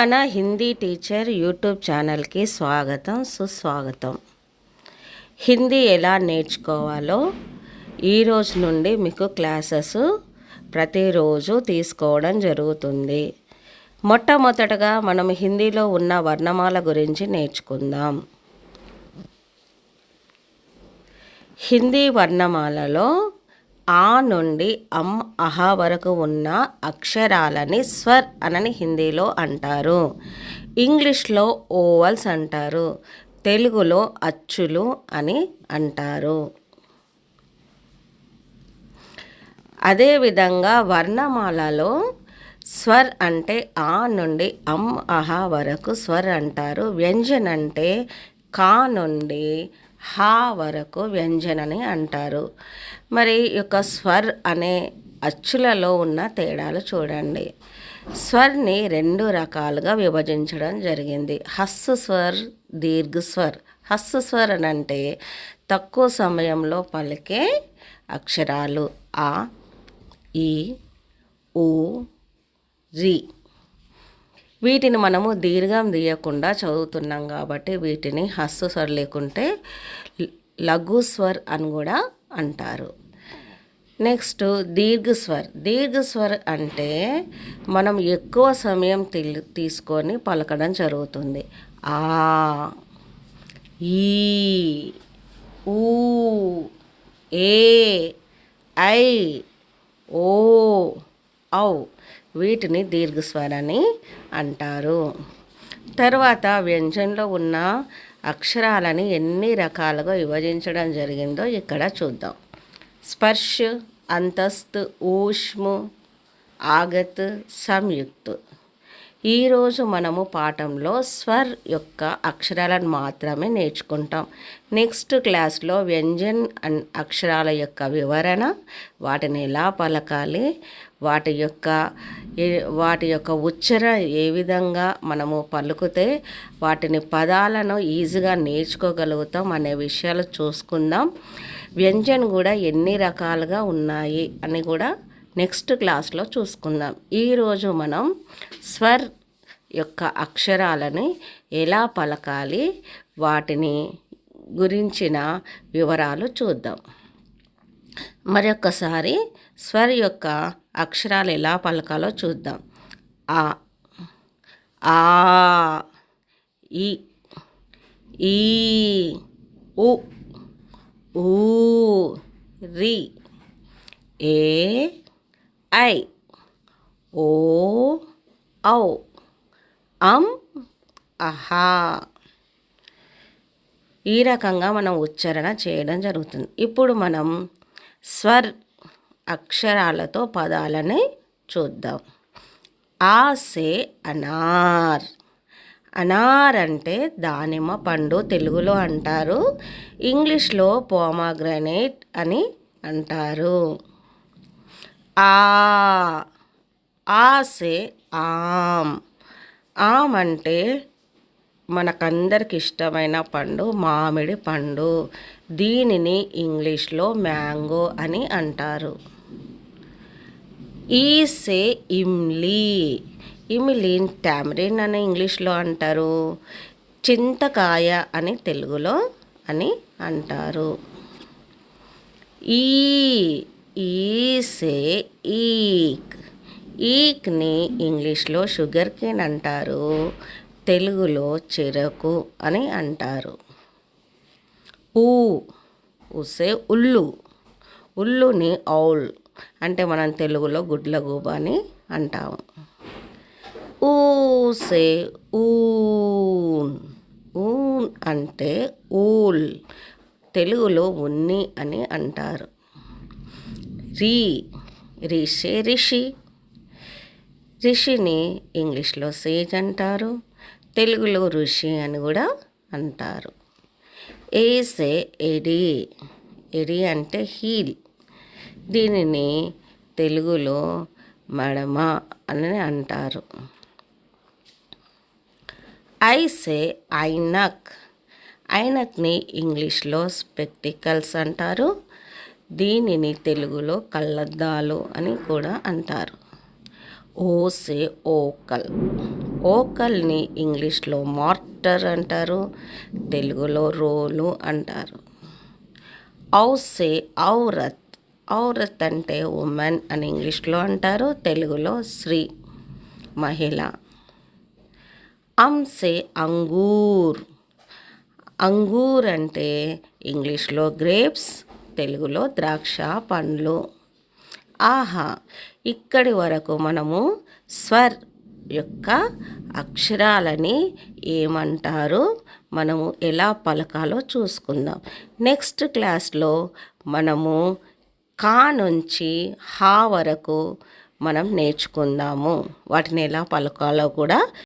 మన Hindi teacher YouTube ఛానల్కి స్వాగతం సుస్వాగతం. హిందీ ఎలా నేర్చుకోవాలో ఈరోజు నుండి మీకు క్లాసెస్ ప్రతిరోజు తీసుకోవడం జరుగుతుంది. మొట్టమొదటగా మనం హిందీలో ఉన్న వర్ణమాల గురించి నేర్చుకుందాం. హిందీ వర్ణమాలలో ఆ నుండి అమ్ అహా వరకు ఉన్న అక్షరాలని స్వర్ అనని హిందీలో అంటారు. ఇంగ్లీష్లో ఓవల్స్ అంటారు. తెలుగులో అచ్చులు అని అంటారు. అదేవిధంగా వర్ణమాలలో స్వర్ అంటే ఆ నుండి అమ్ అహా వరకు స్వర్ అంటారు. వ్యంజన్ అంటే కా నుండి హా వరకు వ్యంజనని అంటారు. మరి యొక్క స్వర్ అనే అచ్చులలో ఉన్న తేడాలు చూడండి. స్వర్ని రెండు రకాలుగా విభజించడం జరిగింది. హస్సు స్వర్ దీర్ఘ స్వర్. హస్సు స్వర్ అని అంటే తక్కువ సమయంలో పలికే అక్షరాలు. ఆ ఈ ఊ రి. వీటిని మనము దీర్ఘం తీయకుండా చదువుతున్నాం కాబట్టి వీటిని హస్సు స్వర్ లేకుంటే లఘు స్వర్ అని కూడా అంటారు. నెక్స్ట్ దీర్ఘస్వర్ దీర్ఘస్వర్ అంటే మనం ఎక్కువ సమయం తీసుకొని పలకడం జరుగుతుంది. ఆ ఈ ఊ ఏ ఐ ఓ ఔ వీటిని దీర్ఘస్వరని అంటారు. తర్వాత వ్యంజంలో ఉన్న అక్షరాలని ఎన్ని రకాలుగా విభజించడం జరిగిందో ఇక్కడ చూద్దాం. స్పర్శ్ అంతస్తు ఊష్ము ఆగత్ సంయుక్త్. ఈరోజు మనము పాఠంలో స్వర్ యొక్క అక్షరాలను మాత్రమే నేర్చుకుంటాం. నెక్స్ట్ క్లాస్లో వ్యంజన్ అక్షరాల యొక్క వివరణ వాటిని ఎలా పలకాలి వాటి యొక్క వాటి యొక్క ఉచ్చరణ ఏ విధంగా మనము పలుకుతే వాటిని పదాలను ఈజీగా నేర్చుకోగలుగుతాం అనే విషయాలు చూసుకుందాం. వ్యంజన్ కూడా ఎన్ని రకాలుగా ఉన్నాయి అని కూడా నెక్స్ట్ క్లాస్లో చూసుకుందాం. ఈరోజు మనం స్వర్ యొక్క అక్షరాలని ఎలా పలకాలి వాటిని గురించిన వివరాలు చూద్దాం. మరొకసారి స్వర్ యొక్క అక్షరాలు ఎలా పలకాలో చూద్దాం. ఆ ఆ ఈ ఈ ఉ ఊ రి ఏ ఐ ఓ ఔ అం అహా ఈ రకంగా మనం ఉచ్చారణ చేయడం జరుగుతుంది. ఇప్పుడు మనం స్వర్ అక్షరాలతో పదాలని చూద్దాం. ఆసే అనార్. అనార్ అంటే దానిమ్మ పండు తెలుగులో అంటారు. ఇంగ్లీష్లో పోమాగ్రనేట్ అని అంటారు. ఆ. ఆసే ఆమ్ ఆమ్ అంటే మనకందరికి ఇష్టమైన పండు మామిడి పండు. దీనిని ఇంగ్లీష్లో మ్యాంగో అని అంటారు. ఈసే ఇమ్లీ. ఇమిలీన్ టామరిన్ అని ఇంగ్లీష్లో అంటారు. చింతకాయ అని తెలుగులో అని అంటారు. ఈ ఈసే ఈక్ ఈక్ని ఇంగ్లీష్లో షుగర్ కేన్ అంటారు తెలుగులో చెరకు అని అంటారు. ఊ ఉసే ఉల్లు. ఉల్లుని ఔల్ అంటే మనం తెలుగులో గుడ్లగూబ అని అంటాము. ఊసే ఊన్. ఊన్ అంటే ఊల్. తెలుగులో ఉన్ని అని అంటారు. రీ రిషే రిషి. రిషిని ఇంగ్లీష్లో సేజ్ అంటారు తెలుగులో ఋషి అని కూడా అంటారు. ఏసే ఎడి ఎడి అంటే హీల్. దీనిని తెలుగులో మడమ అని అంటారు. ఐసే ఐనక్ ఐనక్ని ఇంగ్లీష్లో స్పెక్టికల్స్ అంటారు దీనిని తెలుగులో కళ్ళద్దాలు అని కూడా అంటారు. ఓసే ఓకల్. ఓకల్ని ఇంగ్లీష్లో మార్టర్ అంటారు తెలుగులో రోలు అంటారు. ఔసే ఔరత్. ఔరత్ అంటే ఉమెన్ అని ఇంగ్లీష్లో అంటారు తెలుగులో స్త్రీ మహిళ. అంసే అంగూర్. అంగూర్ అంటే ఇంగ్లీష్లో గ్రేప్స్ తెలుగులో ద్రాక్ష పండ్లు. ఆహా ఇక్కడి వరకు మనము స్వర్ యొక్క అక్షరాలని ఏమంటారు? మనము ఎలా పలకాలో చూసుకుందాం. నెక్స్ట్ క్లాస్లో మనము కా నుంచి హా వరకు మనం నేర్చుకుందాము. వాటిని ఎలా పలకాలో కూడా